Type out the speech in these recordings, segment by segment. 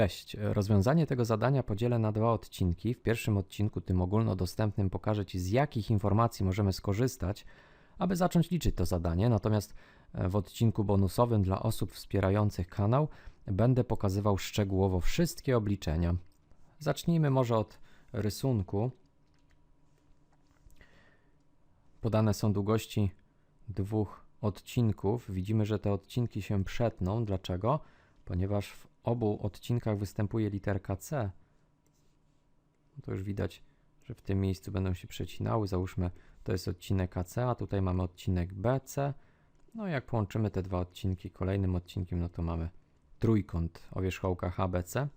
Cześć. Rozwiązanie tego zadania podzielę na dwa odcinki. W pierwszym odcinku, tym ogólnodostępnym, pokażę Ci, z jakich informacji możemy skorzystać, aby zacząć liczyć to zadanie. Natomiast e, w odcinku bonusowym dla osób wspierających kanał będę pokazywał szczegółowo wszystkie obliczenia. Zacznijmy może od rysunku. Podane są długości dwóch odcinków. Widzimy, że te odcinki się przetną. Dlaczego? Ponieważ w obu odcinkach występuje literka C. To już widać, że w tym miejscu będą się przecinały. Załóżmy, to jest odcinek AC, a tutaj mamy odcinek BC. No i jak połączymy te dwa odcinki kolejnym odcinkiem, no to mamy trójkąt o wierzchołkach ABC.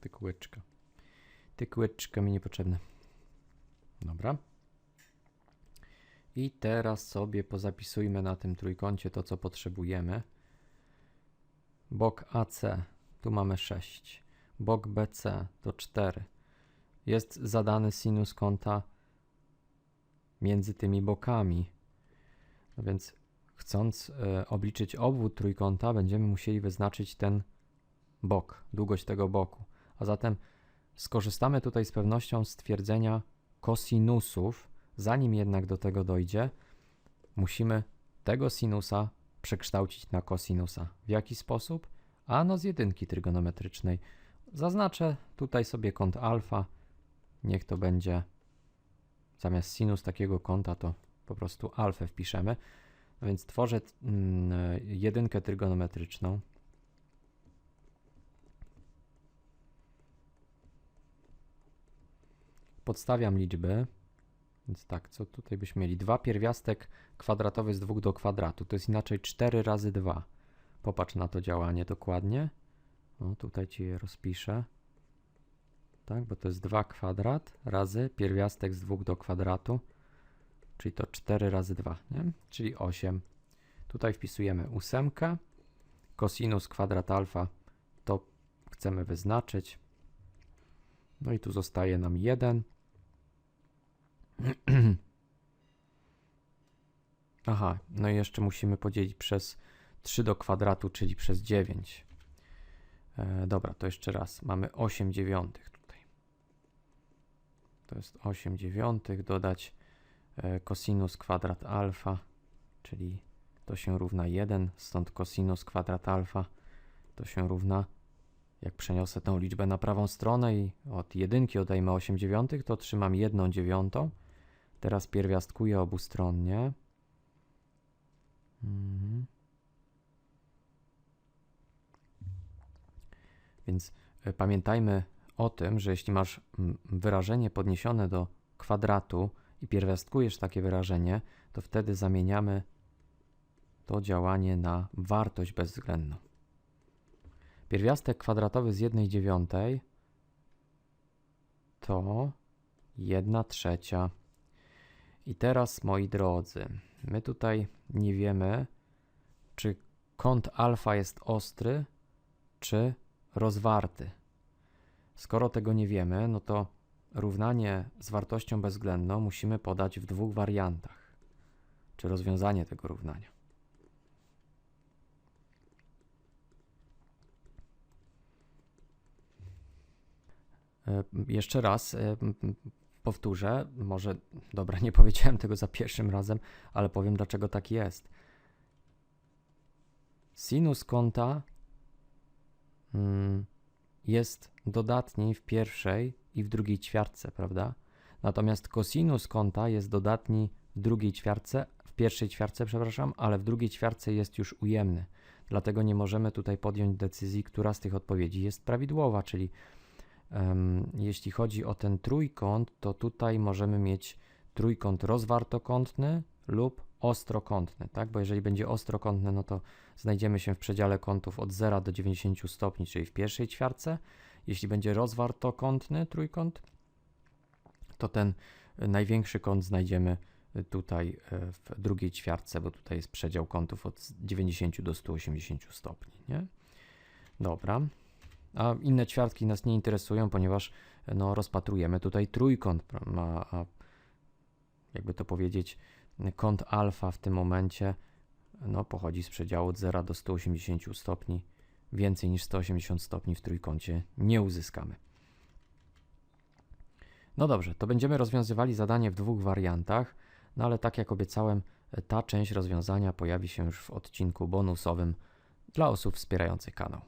Tykłyczka. Tykłyczka mi niepotrzebne. Dobra. I teraz sobie pozapisujmy na tym trójkącie to, co potrzebujemy. Bok AC, tu mamy 6. Bok BC to 4. Jest zadany sinus kąta między tymi bokami. No więc chcąc y, obliczyć obwód trójkąta, będziemy musieli wyznaczyć ten bok, długość tego boku. A zatem skorzystamy tutaj z pewnością stwierdzenia kosinusów. Zanim jednak do tego dojdzie, musimy tego sinusa przekształcić na kosinusa. W jaki sposób? Ano z jedynki trygonometrycznej. Zaznaczę tutaj sobie kąt alfa. Niech to będzie zamiast sinus takiego kąta, to po prostu alfę wpiszemy. No więc tworzę mm, jedynkę trygonometryczną. Podstawiam liczby. Więc tak, co tutaj byśmy mieli? 2 pierwiastek kwadratowy z 2 do kwadratu. To jest inaczej 4 razy 2. Popatrz na to działanie dokładnie. O, tutaj Ci je rozpiszę. Tak, bo to jest 2 kwadrat razy pierwiastek z 2 do kwadratu. Czyli to 4 razy 2, nie? Czyli 8. Tutaj wpisujemy ósemkę. Kosinus kwadrat alfa to chcemy wyznaczyć. No i tu zostaje nam 1. Aha, no i jeszcze musimy podzielić przez 3 do kwadratu, czyli przez 9. E, dobra, to jeszcze raz. Mamy 8 dziewiątych tutaj. To jest 8 dziewiątych, dodać e, cosinus kwadrat alfa, czyli to się równa 1, stąd cosinus kwadrat alfa to się równa, jak przeniosę tą liczbę na prawą stronę i od jedynki odejmę 8 dziewiątych, to otrzymam 1 dziewiątą. Teraz pierwiastkuję obustronnie. Mhm. Więc e, pamiętajmy o tym, że jeśli masz wyrażenie podniesione do kwadratu i pierwiastkujesz takie wyrażenie, to wtedy zamieniamy to działanie na wartość bezwzględną. Pierwiastek kwadratowy z 1 dziewiątej to 1 trzecia. I teraz, moi drodzy, my tutaj nie wiemy, czy kąt alfa jest ostry, czy rozwarty. Skoro tego nie wiemy, no to równanie z wartością bezwzględną musimy podać w dwóch wariantach, czy rozwiązanie tego równania. E, jeszcze raz e, powtórzę, może, dobra, nie powiedziałem tego za pierwszym razem, ale powiem dlaczego tak jest. Sinus kąta mm, jest dodatni w pierwszej i w drugiej ćwiartce, prawda? Natomiast kosinus kąta jest dodatni w drugiej ćwiartce, w pierwszej ćwiartce, przepraszam, ale w drugiej ćwiartce jest już ujemny. Dlatego nie możemy tutaj podjąć decyzji, która z tych odpowiedzi jest prawidłowa, czyli jeśli chodzi o ten trójkąt, to tutaj możemy mieć trójkąt rozwartokątny lub ostrokątny, tak? Bo jeżeli będzie ostrokątny, no to znajdziemy się w przedziale kątów od 0 do 90 stopni, czyli w pierwszej ćwiartce. Jeśli będzie rozwartokątny trójkąt, to ten największy kąt znajdziemy tutaj e, w drugiej ćwiartce, bo tutaj jest przedział kątów od 90 do 180 stopni, nie? Dobra. A inne ćwiartki nas nie interesują, ponieważ no, rozpatrujemy tutaj trójkąt, a, a jakby to powiedzieć, kąt alfa w tym momencie no, pochodzi z przedziału od 0 do 180 stopni. Więcej niż 180 stopni w trójkącie nie uzyskamy. No dobrze, to będziemy rozwiązywali zadanie w dwóch wariantach, no ale tak jak obiecałem, ta część rozwiązania pojawi się już w odcinku bonusowym dla osób wspierających kanał.